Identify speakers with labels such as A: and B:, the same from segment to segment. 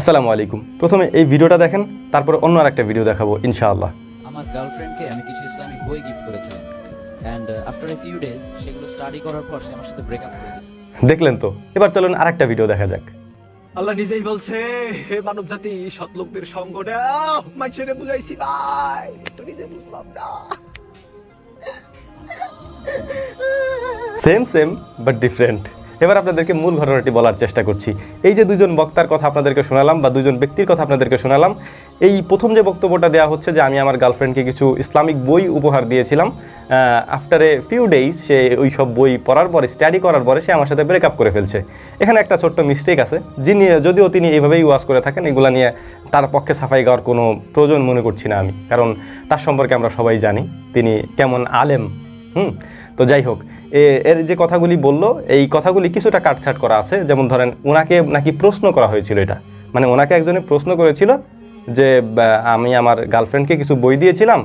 A: আসসালামু আলাইকুম। প্রথমে এই ভিডিওটা দেখেন তারপর অন্য আর একটা ভিডিও দেখাবো ইনশাআল্লাহ।
B: আমার গার্লফ্রেন্ডকে আমি কিছু ইসলামিক বই গিফট করেছিলাম। And after a few days সেগুলো স্টাডি করার পর সে আমার সাথে ব্রেকআপ করে দিল।
A: দেখলেন তো? এবার চলুন আরেকটা ভিডিও দেখা যাক।
C: আল্লাহ নিজেই বলছে হে মানব জাতি সৎ লোকদের সঙ্গ নাও। মানুষের বুঝাইছি ভাই। তো নিজে বুঝলাম না।
A: সেম সেম বাট ডিফারেন্ট এবার আপনাদেরকে মূল ঘটনাটি বলার চেষ্টা করছি। এই যে দুজন বক্তার কথা আপনাদেরকে শোনালাম বা দুজন ব্যক্তির কথা আপনাদেরকে শোনালাম, এই প্রথম যে বক্তব্যটা দেওয়া হচ্ছে যে আমি আমার গার্লফ্রেন্ডকে কিছু ইসলামিক বই উপহার দিয়েছিলাম আফটার এ ফিউ ডেইজ সে ওই সব বই পড়ার পরে স্টাডি করার পরে সে আমার সাথে ব্রেকআপ করে ফেলছে। এখানে একটা ছোট্ট মিস্টেক আছে। যিনি, যদিও তিনি এইভাবেই ওয়াজ করে থাকেন, এগুলা নিয়ে তার পক্ষে সাফাই গাওয়ার কোনো প্রয়োজন মনে করছি না আমি। কারণ তার সম্পর্কে আমরা সবাই জানি, তিনি কেমন আলেম। হুম, তো যাই হোক এর যে কথাগুলি বলল, এই কথাগুলি কিছুটা কাটছাট করা আছে। যেমন ধরেন ওনাকে নাকি প্রশ্ন করা হয়েছিল এটা। মানে ওনাকে একজনে প্রশ্ন করেছিল যে আমি আমার গার্লফ্রেন্ডকে কিছু বই দিয়েছিলাম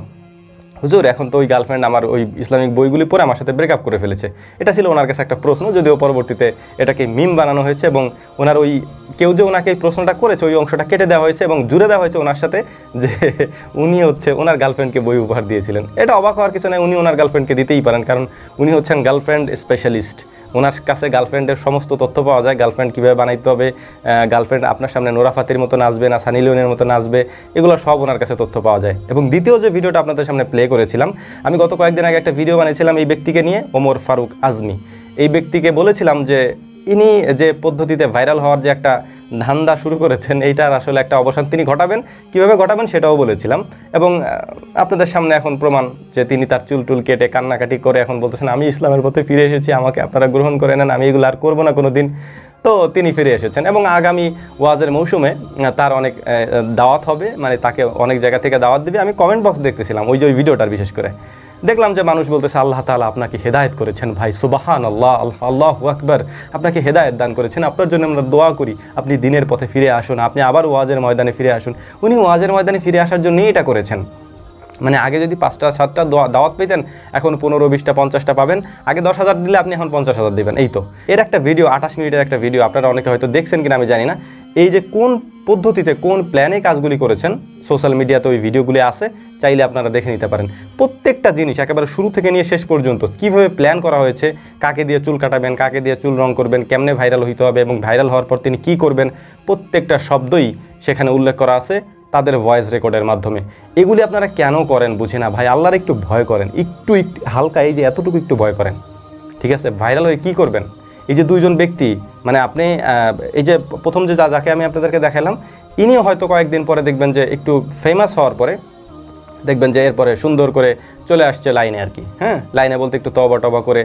A: হুজুর, এখন তো ওই গার্লফ্রেন্ড আমার ওই ইসলামিক বইগুলি পড়ে আমার সাথে ব্রেকআপ করে ফেলেছে। এটা ছিল ওনার কাছে একটা প্রশ্ন, যদিও পরবর্তীতে এটাকে মিম বানানো হয়েছে এবং ওনার ওই কেউ যে ওনাকে এই প্রশ্নটা করেছে, ওই অংশটা কেটে দেওয়া হয়েছে এবং জুড়ে দেওয়া হয়েছে ওনার সাথে যে উনি হচ্ছে ওনার গার্লফ্রেন্ডকে বই উপহার দিয়েছিলেন। এটা অবাক হওয়ার কিছু নয় উনি ওনার গার্লফ্রেন্ডকে দিতেই পারেন, কারণ উনি হচ্ছেন গার্লফ্রেন্ড স্পেশালিস্ট ওনার কাছে গার্লফ্রেন্ডের সমস্ত তথ্য পাওয়া যায় গার্লফ্রেন্ড কীভাবে বানাইতে হবে গার্লফ্রেন্ড আপনার সামনে নোরাফাতির মতো নাচবে না, সানি লিওনের মতো নাচবে এগুলো সব ওনার কাছে তথ্য পাওয়া যায়। এবং দ্বিতীয় যে ভিডিওটা আপনাদের সামনে প্লে করেছিলাম, আমি গত কয়েকদিন আগে একটা ভিডিও বানিয়েছিলাম এই ব্যক্তিকে নিয়ে, ওমর ফারুক আজমি। এই ব্যক্তিকে বলেছিলাম যে ইনি যে পদ্ধতিতে ভাইরাল হওয়ার যে একটা ধান্দা শুরু করেছেন, এইটার আসলে একটা অবসান তিনি ঘটাবেন। কীভাবে ঘটাবেন সেটাও বলেছিলাম। এবং আপনাদের সামনে এখন প্রমাণ যে তিনি তার চুল টুল কেটে কান্নাকাটি করে এখন বলতেছেন, আমি ইসলামের পথে ফিরে এসেছি, আমাকে আপনারা গ্রহণ করে নেন, আমি এগুলো আর করব না কোনো দিন তো তিনি ফিরে এসেছেন এবং আগামী ওয়াজের মৌসুমে তার অনেক দাওয়াত হবে মানে তাকে অনেক জায়গা থেকে দাওয়াত দেবে। আমি কমেন্ট বক্স দেখতেছিলাম, ওই যে ওই ভিডিওটার বিশেষ করে। দেখলাম যে মানুষ বলতেছে, আল্লাহ তালা আপনাকে হেদায়েত করেছেন ভাই সুবাহান আল্লাহ আল্লাহ আকবর। আপনাকে হেদায়েত দান করেছেন। আপনার জন্য আমরা দোয়া করি, আপনি দিনের পথে ফিরে আসুন, আপনি আবার ওয়াজের ময়দানে ফিরে আসুন। উনি ওয়াজের ময়দানে ফিরে আসার জন্যই এটা করেছেন। মানে আগে যদি পাঁচটা, সাতটা দোয়া- দাওয়াত পেতেন, এখন পনেরো, বিশটা, পঞ্চাশটা পাবেন। আগে দশ হাজার দিলে আপনি এখন পঞ্চাশ হাজার দেবেন। এই তো। এর একটা ভিডিও আঠাশ মিনিটের একটা ভিডিও আপনারা অনেকে হয়তো দেখছেন কিনা আমি জানি না। এই যে কোন পদ্ধতিতে, কোন প্ল্যানে কাজগুলি করেছেন সোশ্যাল মিডিয়াতে ওই ভিডিওগুলি আছে চাইলে আপনারা দেখে নিতে পারেন। প্রত্যেকটা জিনিস একেবারে শুরু থেকে নিয়ে শেষ পর্যন্ত কীভাবে প্ল্যান করা হয়েছে, কাকে দিয়ে চুল কাটাবেন, কাকে দিয়ে চুল রং করবেন, কেমনে ভাইরাল হইতে হবে এবং ভাইরাল হওয়ার পর তিনি কী করবেন, প্রত্যেকটা শব্দই সেখানে উল্লেখ করা আছে তাদের ভয়েস রেকর্ডের মাধ্যমে। এগুলি আপনারা কেন করেন বুঝি না? ভাই, আল্লাহর একটু ভয় করেন। একটু হালকা এই যে এতটুকু একটু ভয় করেন। ঠিক আছে? ভাইরাল হয়ে কী করবেন? এই যে দুইজন ব্যক্তি মানে আপনি এই যে প্রথম যে যা- যাকে আমি আপনাদেরকে দেখালাম, ইনিও হয়তো কয়েকদিন পরে দেখবেন যে একটু ফেমাস হওয়ার পরে দেখবেন যে এরপরে সুন্দর করে চলে আসছে লাইনে আর কি হ্যাঁ? লাইনে বলতে একটু তবা টবা করে।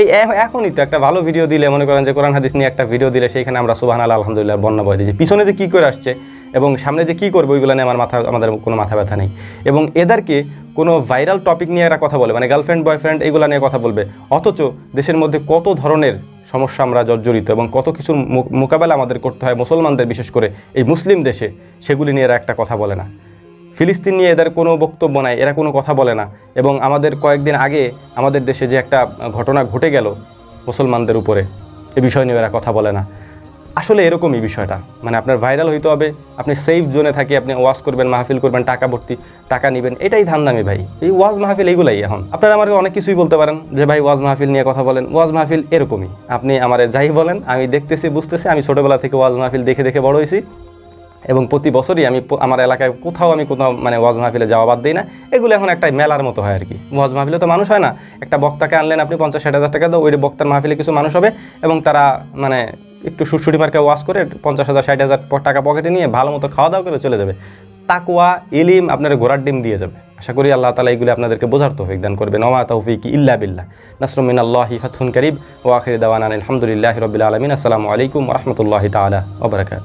A: এই এখনই তো একটা ভালো ভিডিও দিলে, মনে করেন যে কোরআন হাদিস নিয়ে একটা ভিডিও দিলে, সেইখানে আমরা সুবাহান আল্লাহ আলহামদুলিল্লাহ বন্যা বয় দিয়েছি। পিছনে যে কী করে আসছে এবং সামনে যে কী করবে, ওইগুলো নিয়ে আমার মাথা, আমাদের কোনো মাথা ব্যথা নেই। এবং এদেরকে কোনো ভাইরাল টপিক নিয়ে এরা কথা বলে মানে গার্লফ্রেন্ড বয়ফ্রেন্ড এগুলো নিয়ে কথা বলবে। অথচ দেশের মধ্যে কত ধরনের সমস্যা আমরা জর্জরিত এবং কত কিছুর মোকাবেলা আমাদের করতে হয় মুসলমানদের, বিশেষ করে এই মুসলিম দেশে, সেগুলি নিয়ে এরা একটা কথা বলে না। ফিলিস্তিন নিয়ে এদের কোনো বক্তব্য নাই, এরা কোনো কথা বলে না। এবং আমাদের কয়েকদিন আগে আমাদের দেশে যে একটা ঘটনা ঘটে গেল মুসলমানদের উপরে, এ বিষয় নিয়ে এরা কথা বলে না। আসলে এরকমই বিষয়টা। মানে আপনার ভাইরাল হইতে হবে, আপনি সেফ জোনে থাকি, আপনি ওয়াজ করবেন, মাহফিল করবেন, টাকা ভর্তি, টাকা নেবেন, এটাই ধান্দামি ভাই। এই ওয়াজ মাহফিল এইগুলাই এখন। আপনারা আমাকে অনেক কিছুই বলতে পারেন যে, ভাই, ওয়াজ মাহফিল নিয়ে কথা বলেন। ওয়াজ মাহফিল এরকমই। আপনি আমার যাই বলেন, আমি দেখতেছি, বুঝতেছি, আমি ছোটোবেলা থেকে ওয়াজ মাহফিল দেখে দেখে বড় হয়েছি এবং প্রতি বছরই আমি আমার এলাকায় কোথাও আমি কোথাও মানে ওয়াজ মাহফিলে যাওয়া বাদ দিই না। এগুলো এখন একটা মেলার মতো হয় আর কি ওয়াজ মাহফিলে তো মানুষ হয় না। একটা বক্তাকে আনলেন আপনি পঞ্চাশ, ষাট হাজার টাকা দাও ওই বক্তার মাহফিলে কিছু মানুষ হবে এবং তারা মানে একটু সুরসুটি মার্কে ওয়াজ করে পঞ্চাশ হাজার, ষাট হাজার টাকা পকেটে নিয়ে ভালো মতো খাওয়া দাওয়া করে চলে যাবে। তাকুয়া ইলিম আপনার ঘোড়ার ডিম দিয়ে যাবে। আশা করি আল্লাহ তালা এগুলি আপনাদেরকে বোঝার তৌফিক দান করবেন। ওমা তৌফিক ইল্লা বিল্লাহ। নাসরুমিন আল্লাহি ফাতহুন করিব ও আখির দাওয়ান আলহামদুলিল্লাহ রবিল আলমিন। আসসালামু আলাইকুম রহমতুল্লাহ তালা ওবরাকাত